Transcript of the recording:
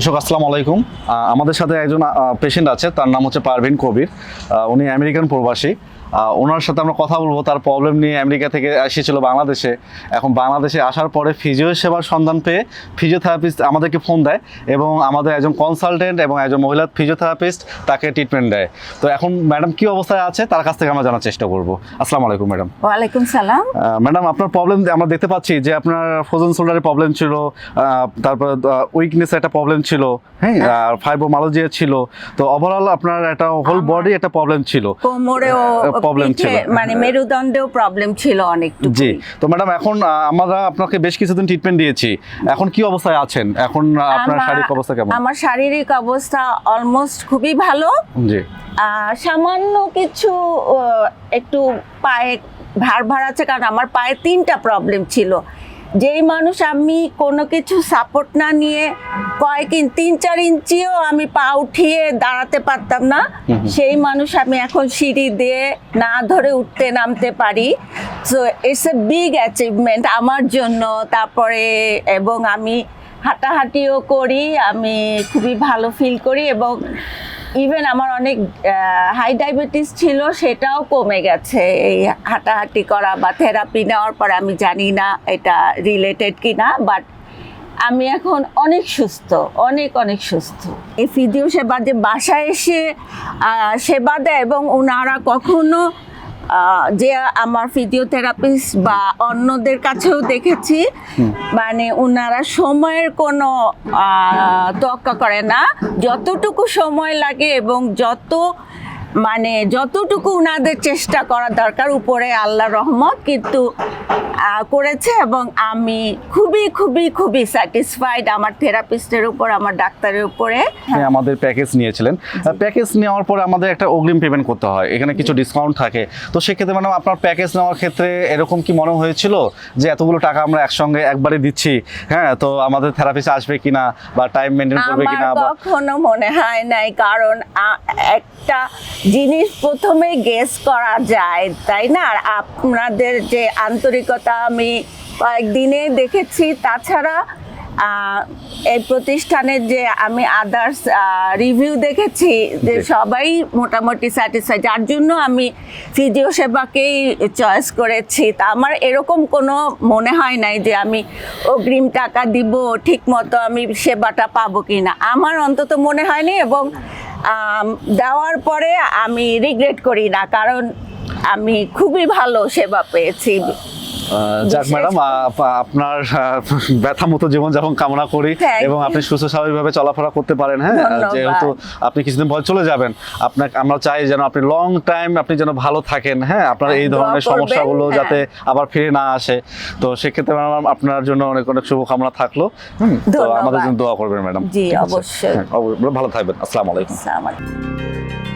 দর্শক, আসসালামু আলাইকুম। আমাদের সাথে একজন পেশেন্ট আছে, তার নাম হচ্ছে পারভিন কবির। উনি আমেরিকান প্রবাসী। ওনার সাথে আমরা কথা বলব। তার প্রবলেম নিয়ে আমেরিকা থেকে এসেছিল বাংলাদেশে। এখন বাংলাদেশে আসার পরে ফিজিও সেবার সন্ধান পেয়ে ফিজিওথেরাপিস্ট আমাদেরকে ফোন দেয় এবং আমাদের একজন কনসালটেন্ট এবং একজন মহিলা ফিজিওথেরাপিস্ট তাকে ট্রিটমেন্ট দেয়। তো এখন ম্যাডাম কি অবস্থায় আছে তার কাছ থেকে আমরা জানার চেষ্টা করব। আসসালামু আলাইকুম ম্যাডাম ওয়ালাইকুম সালাম। ম্যাডাম আপনার প্রবলেম আমরা দেখতে পাচ্ছি যে আপনার ফ্রোজেন শোল্ডারে প্রবলেম ছিল তারপর উইকনেস একটা প্রবলেম ছিল হ্যাঁ আর ফাইব্রোমালজিয়া ছিল। তো ওভারঅল আপনার একটা হোল বডি একটা প্রবলেম ছিল। কোমরেও প্রবলেম ছিল। মানে মেরুদণ্ডেও প্রবলেম ছিল অনেক জি। তো ম্যাডাম এখন আমরা আপনাকে বেশ কিছুদিন ট্রিটমেন্ট দিয়েছি। এখন কি অবস্থায় আছেন? এখন আপনার শারীরিক অবস্থা কেমন? আমার শারীরিক অবস্থা অলমোস্ট খুবই ভালো। জি। সামান্য কিছু একটু পায়ে ভার ভার আছে কারণ আমার পায়ে তিনটা প্রবলেম ছিল। যেই মানুষ আমি কোনো কিছু সাপোর্ট না নিয়ে কয়েক তিন চার ইঞ্চিও আমি পা উঠিয়ে দাঁড়াতে পারতাম না সেই মানুষ আমি এখন সিঁড়ি দিয়ে না ধরে উঠতে নামতে পারি। So it's a big achievement আমার জন্য। তারপরে এবং আমি হাঁটাহাঁটিও করি আমি খুবই ভালো ফিল করি এবং ইভেন আমার অনেক হাই ডায়াবেটিস ছিল, সেটাও কমে গেছে। এই হাঁটাহাঁটি করা বা থেরাপি নেওয়ার পর আমি জানি না এটা রিলেটেড কি না বাট আমি এখন অনেক সুস্থ, অনেক অনেক সুস্থ। এই ফিজিও সেবা যে বাসায় এসে সেবা দেয় এবং ওনারা কখনো যে আমার ফিজিওথেরাপিস্ট বা অন্যদের কাছেও দেখেছি মানে ওনারা সময়ের কোনো তোয়াক্কা করে না। যতটুকু সময় লাগে এবং যত মানে যতটুকু ওনাদের চেষ্টা করা দরকার উপরে আল্লাহ রহমত কিন্তু করেছে এবং আমি খুবই খুবই খুবই স্যাটিসফাইড আমার থেরাপিস্টের উপর আমার ডাক্তারের উপরে। আপনি আমাদের প্যাকেজ নিয়েছিলেন। প্যাকেজ নেওয়ার পরে আমাদের একটা অগ্রিম পেমেন্ট করতে হয়। এখানে কিছু ডিসকাউন্ট থাকে। তো সেক্ষেত্রে ম্যাডাম আপনার প্যাকেজ নেওয়ার ক্ষেত্রে এরকম কি মনে হয়েছিল যে এতগুলো টাকা আমরা একসঙ্গে একবারে দিচ্ছি? হ্যাঁ তো আমাদের থেরাপিস্ট আসবে কিনা বা টাইম মেনটেন করবে কিনা বা কখনো মনে হয় নাই কারণ আ- একটা জিনিস প্রথমে গেস করা যায় তাই না? আর আপনাদের যে আন্তরিকতা আমি কয়েকদিনে দেখেছি তাছাড়া এই প্রতিষ্ঠানের যে আমি আদার্স রিভিউ দেখেছি যে সবাই মোটামুটি স্যাটিসফাই যার জন্য আমি ফিজিও সেবাকেই চয়েস করেছি। তা আমার এরকম কোনো মনে হয় নাই যে আমি অগ্রিম টাকা দিব ঠিক মতো আমি সেবাটা পাবো কি না আমার অন্তত মনে হয়নি এবং দেওয়ার পরে আমি রিগ্রেট করি না কারণ আমি খুবই ভালো সেবা পেয়েছি। যাক ম্যাডাম আপনার ব্যথা মতো জীবনযাপন কামনা করি এবং আপনি সুস্থ স্বাভাবিকভাবে চলাফেরা করতে পারেন হ্যাঁ? যেহেতু আপনি কিছুদিন পর চলে যাবেন আপনাকে আমরা চাই যেন আপনি লং টাইম আপনি যেন ভালো থাকেন হ্যাঁ? আপনার এই ধরনের সমস্যাগুলো হ্যাঁ। যাতে আবার ফিরে না আসে। তো সেক্ষেত্রে ম্যাডাম আপনার জন্য অনেক অনেক শুভকামনা থাকল হুম, তো আমাদের জন্য দোয়া করবেন ম্যাডাম। জি, অবশ্যই। হ্যাঁ, অবশ্যই। ভালো থাকবেন। আসসালামু আলাইকুম। আসসালামু আলাইকুম।